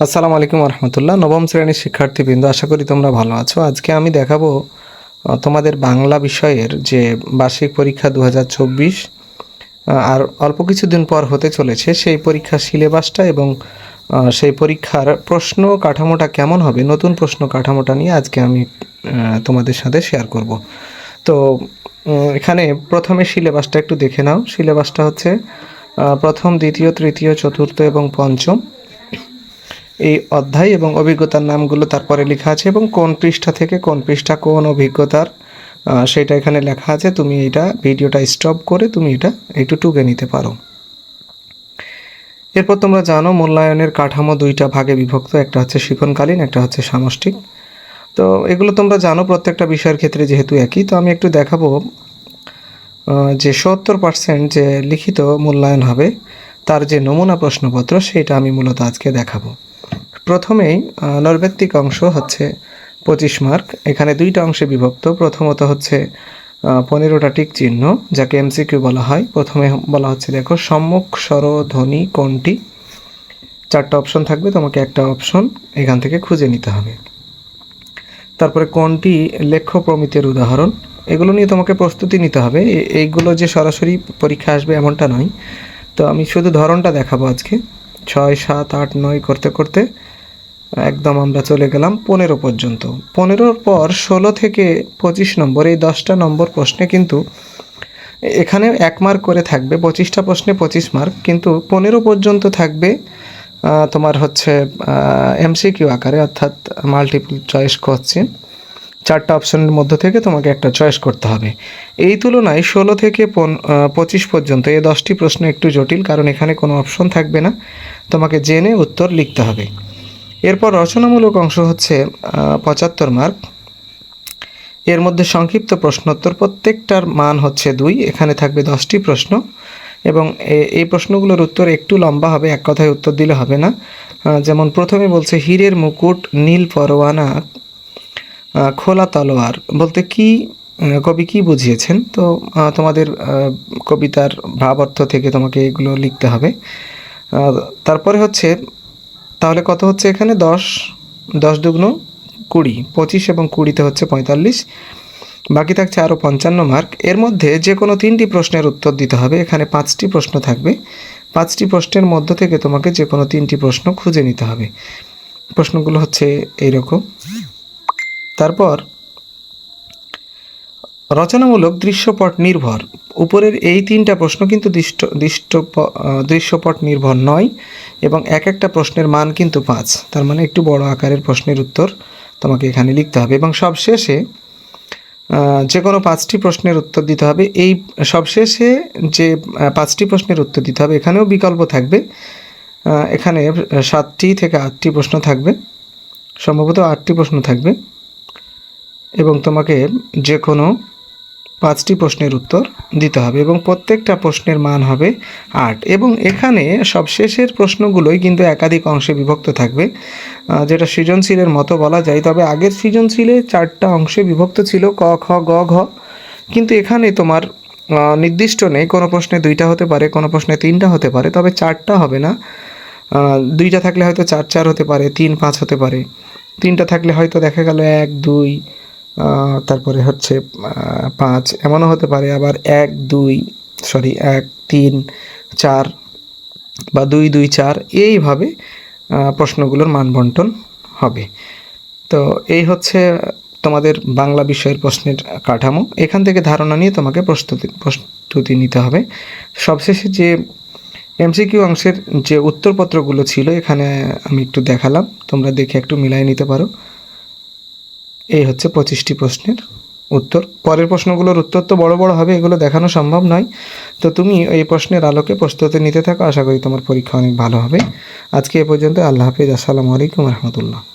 আসসালামু আলাইকুম রহমতুল্লাহ নবম শ্রেণির শিক্ষার্থীবৃন্দ, আশা করি তোমরা ভালো আছো। আজকে আমি দেখাবো তোমাদের বাংলা বিষয়ের যে বার্ষিক পরীক্ষা দু হাজার চব্বিশ আর অল্প কিছুদিন পর হতে চলেছে সেই পরীক্ষার সিলেবাসটা এবং সেই পরীক্ষার প্রশ্ন কাঠামোটা কেমন হবে, নতুন প্রশ্ন কাঠামোটা নিয়ে আজকে আমি তোমাদের সাথে শেয়ার করব। তো এখানে প্রথমে সিলেবাসটা একটু দেখে নাও। সিলেবাসটা হচ্ছে প্রথম, দ্বিতীয়, তৃতীয়, চতুর্থ এবং পঞ্চম। এই অধ্যায় এবং অভিজ্ঞতার নামগুলো তারপরে লেখা আছে এবং কোন পৃষ্ঠা থেকে কোন পৃষ্ঠা, কোন অভিজ্ঞতার সেটা এখানে লেখা আছে। তুমি এটা ভিডিওটা স্টপ করে তুমি এটা একটু টুকে নিতে পারো। এরপর তোমরা জানো, মূল্যায়নের কাঠামো দুইটা ভাগে বিভক্ত, একটা হচ্ছে শিক্ষণকালীন একটা হচ্ছে সামষ্টিক। তো এগুলো তোমরা জানো, প্রত্যেকটা বিষয়ের ক্ষেত্রে যেহেতু একই, তো আমি একটু দেখাবো যে সত্তর পার্সেন্ট যে লিখিত মূল্যায়ন হবে, তার যে নমুনা প্রশ্নপত্র, সেটা আমি মূলত আজকে দেখাবো। প্রথমেই নৈর্ব্যক্তিক অংশ হচ্ছে পঁচিশ মার্ক। এখানে দুইটা অংশে বিভক্ত। প্রথমত হচ্ছে পনেরোটা টিক চিহ্ন, যাকে এমসিকিউ বলা হয়। প্রথমে বলা হচ্ছে, দেখো, সম্মুখ স্বর ধ্বনি কোনটি? চারটা অপশন থাকবে, তোমাকে একটা অপশন এখান থেকে খুঁজে নিতে হবে। তারপরে কোনটি লেখ্য প্রমিতের উদাহরণ? এগুলো নিয়ে তোমাকে প্রস্তুতি নিতে হবে। এইগুলো যে সরাসরি পরীক্ষা আসবে এমনটা নয়। তো আমি শুধু ধরনটা দেখাবো আজকে। ছয়, সাত, আট, নয় করতে করতে একদম আমরা চলে গেলাম পনেরো পর্যন্ত। পনেরোর পর ষোলো থেকে পঁচিশ নম্বর, এই দশটা নম্বর প্রশ্নে কিন্তু এখানে এক মার্ক করে থাকবে, পঁচিশটা প্রশ্নে পঁচিশ মার্ক কিন্তু পনেরো পর্যন্ত থাকবে তোমার হচ্ছে এমসিকিউ আকারে, অর্থাৎ মাল্টিপল চয়েস কোশ্চেন চারটা অপশনের মধ্যে থেকে তোমাকে একটা চয়েস করতে হবে। এই তুলনায় ষোলো থেকে পন- পঁচিশ পর্যন্ত, এই দশটি প্রশ্ন একটু জটিল, কারণ এখানে কোনো অপশন থাকবে না। তোমাকে জেনে উত্তর লিখতে হবে। এরপর রচনামূলক অংশ হচ্ছে পঁচাত্তর মার্ক। এর মধ্যে সংক্ষিপ্ত প্রশ্নোত্তর প্রত্যেকটার মান হচ্ছে দুই, এখানে থাকবে দশটি প্রশ্ন। এবং এই প্রশ্নগুলোর উত্তর একটু লম্বা হবে, এক কথায় উত্তর দিলে হবে না। যেমন প্রথমে বলছে, হীরের মুকুট, নীল পরোয়ানা খোলা তলোয়ার। বলতে কি কবি কি বুঝিয়েছেন? তো তোমাদের কবিতার ভাব অর্থ থেকে তোমাকে এগুলো লিখতে হবে। তারপরে হচ্ছে তাহলে কত হচ্ছে এখানে? দশ দশ দুগ্ন কুড়ি, পঁচিশ এবং কুড়িতে হচ্ছে পঁয়তাল্লিশ। বাকি থাকছে আরও পঞ্চান্ন মার্ক। এর মধ্যে যে কোনো তিনটি প্রশ্নের উত্তর দিতে হবে। এখানে পাঁচটি প্রশ্ন থাকবে। পাঁচটি প্রশ্নের মধ্য থেকে তোমাকে যে কোনো তিনটি প্রশ্ন খুঁজে নিতে হবে। প্রশ্নগুলো হচ্ছে এইরকম। তারপর রচনামূলক দৃশ্যপট নির্ভর। উপরের এই তিনটা প্রশ্ন কিন্তু দৃষ্ট দৃষ্ট দৃশ্যপট নির্ভর নয় এবং এক একটা প্রশ্নের মান কিন্তু পাঁচ। তার মানে একটু বড় আকারের প্রশ্নের উত্তর তোমাকে এখানে লিখতে হবে এবং সবশেষে যে কোনো পাঁচটি প্রশ্নের উত্তর দিতে হবে। এই সবশেষে যে পাঁচটি প্রশ্নের উত্তর দিতে হবে, এখানেও বিকল্প থাকবে। এখানে সাতটি থেকে আটটি প্রশ্ন থাকবে। সম্ভবত আটটি প্রশ্ন থাকবে। এবং তোমাকে যে কোনো পাঁচটি প্রশ্নের উত্তর দিতে হবে এবং প্রত্যেকটা প্রশ্নের মান হবে আট। এবং এখানে সবশেষের প্রশ্নগুলোই কিন্তু একাধিক অংশে বিভক্ত থাকবে যেটা সৃজনশীলের মতো বলা যায়। তবে আগের সৃজনশীলে চারটা অংশে বিভক্ত ছিল ক, খ, গ, ঘ। কিন্তু এখানে তোমার নির্দিষ্ট নেই। কোনো প্রশ্নে দুইটা হতে পারে, কোনো প্রশ্নে তিনটা হতে পারে। তবে চারটা হবে না। দুইটা থাকলে হয়তো চার চার হতে পারে, তিন, পাঁচ হতে পারে। তিনটা থাকলে হয়তো দেখা গেল এক, দুই তারপরে হচ্ছে পাঁচ, এমনও হতে পারে আবার এক, দুই সরি এক, তিন, চার বা দুই দুই, চার, এইভাবে প্রশ্নগুলোর মান বন্টন হবে। তো এই হচ্ছে তোমাদের বাংলা বিষয়ের প্রশ্নের কাঠামো। এখান থেকে ধারণা নিয়ে তোমাকে প্রস্তুতি প্রস্তুতি নিতে হবে। সবশেষে যে এমসিকিউ অংশের যে উত্তরপত্রগুলো ছিল, এখানে আমি একটু দেখালাম। তোমরা দেখে একটু মিলাই নিতে পারো। এই হচ্ছে পঁচিশটি প্রশ্নের উত্তর। পরের প্রশ্নগুলোর উত্তর তো বড় বড় হবে, এগুলো দেখানো সম্ভব নয়। তো তুমি এই প্রশ্নের আলোকে প্রস্তুতি নিতে থাকো, আশা করি তোমার পরীক্ষা অনেক ভালো হবে। আজকে এ পর্যন্ত, আল্লাহ হাফিজ, আসসালামু আলাইকুম রহমতুল্লাহ।